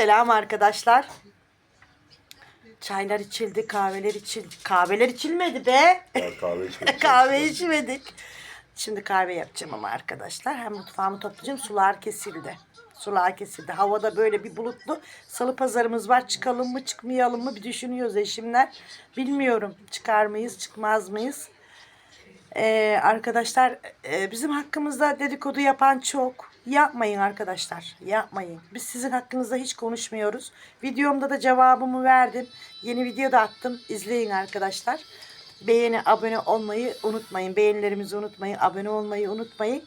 Selam arkadaşlar. Çaylar içildi, kahveler içildi. Kahveler içilmedi be. Ya kahve içmek kahve içmedik. Şimdi kahve yapacağım ama arkadaşlar. Hem mutfağımı toplayacağım. Sular kesildi. Sular kesildi. Havada böyle bir bulutlu. Salı pazarımız var. Çıkalım mı çıkmayalım mı bir düşünüyoruz eşimler. Bilmiyorum çıkar mıyız çıkmaz mıyız. Ee, arkadaşlar e, bizim hakkımızda dedikodu yapan çok. Yapmayın arkadaşlar. Yapmayın. Biz sizin hakkınızda hiç konuşmuyoruz. Videomda da cevabımı verdim. Yeni video da attım. İzleyin arkadaşlar. Beğeni, abone olmayı unutmayın. Beğenilerimizi unutmayın. Abone olmayı unutmayın.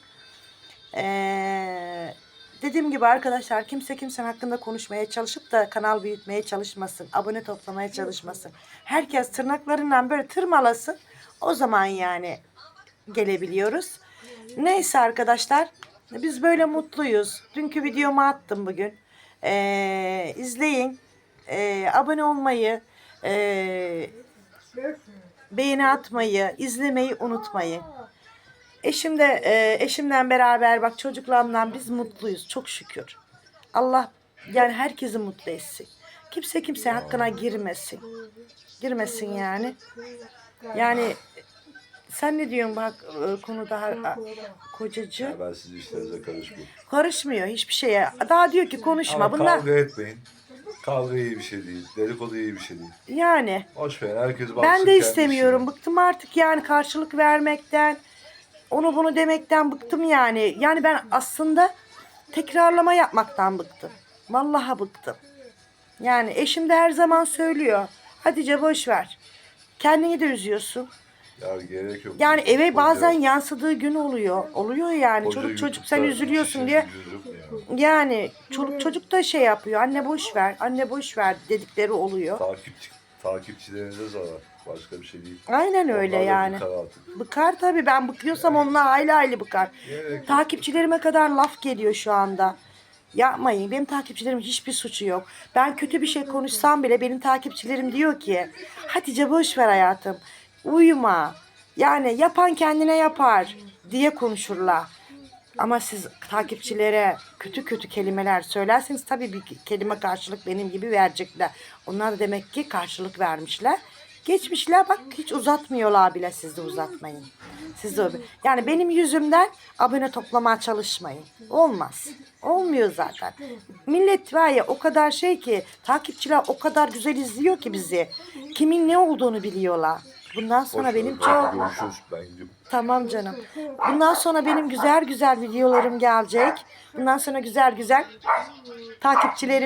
Ee, dediğim gibi arkadaşlar kimse kimsenin hakkında konuşmaya çalışıp da kanal büyütmeye çalışmasın. Abone toplamaya çalışmasın. Herkes tırnaklarından böyle tırmalasın. O zaman yani gelebiliyoruz. Neyse arkadaşlar biz böyle mutluyuz. Dünkü videomu attım bugün. Ee, izleyin. Ee, abone olmayı, ee, beğeni atmayı, izlemeyi unutmayın. Eşim de e, eşimden beraber bak çocuklarımdan biz mutluyuz çok şükür. Allah yani herkesi mutlu etsin. Kimse kimse hakkına girmesin. Girmesin yani. Yani sen ne diyorsun bak e, konuda kocacı? Ya ben sizin işlerinize karışmıyorum. Karışmıyor hiçbir şeye. Daha diyor ki konuşma. Ama Bunlar kavga etmeyin. Kavga iyi bir şey değil. Dedikodu iyi bir şey değil. yani Boş verin. Herkes baksın ben de kendi istemiyorum. Bıktım artık yani karşılık vermekten. Onu bunu demekten bıktım yani. Yani ben aslında tekrarlama yapmaktan bıktım. Vallahi bıktım. Yani eşim de her zaman söylüyor. Hatice boş ver. Kendini de üzüyorsun. Ya gerek yok. Yani eve bazen yansıdığı gün oluyor. Oluyor yani. koca Çocuk çocuk sen YouTube'da üzülüyorsun işin diye. ya. Yani çoluk çocuk da şey yapıyor. Anne boş ver. Anne boş ver dedikleri oluyor. Takipçi, takipçilerinize zarar. Başka bir şey değil. Aynen öyle Onlar da yani. bıkar artık. Bıkar tabii. Ben bıkıyorsam onunla hayli hayli bıkar. Gerek. Takipçilerime kadar laf geliyor şu anda. Yapmayın. Benim takipçilerimin hiçbir suçu yok. Ben kötü bir şey konuşsam bile benim takipçilerim diyor ki Hatice boş ver hayatım. Uyuma. Yani yapan kendine yapar diye konuşurlar. Ama siz takipçilere kötü kötü kelimeler söylerseniz tabii bir kelime karşılık benim gibi verecekler. Onlar da demek ki karşılık vermişler. Geçmişler bak hiç uzatmıyorlar bile siz de uzatmayın. Siz de yani benim yüzümden abone toplamaya çalışmayın. Olmaz. Olmuyor zaten. Millet var ya o kadar şey ki takipçiler o kadar güzel izliyor ki bizi. Kimin ne olduğunu biliyorlar. Bundan sonra Boş benim çok Görüşürüz. Ben gidiyorum. Tamam canım. Bundan sonra benim güzel güzel videolarım gelecek. Bundan sonra güzel güzel takipçilerim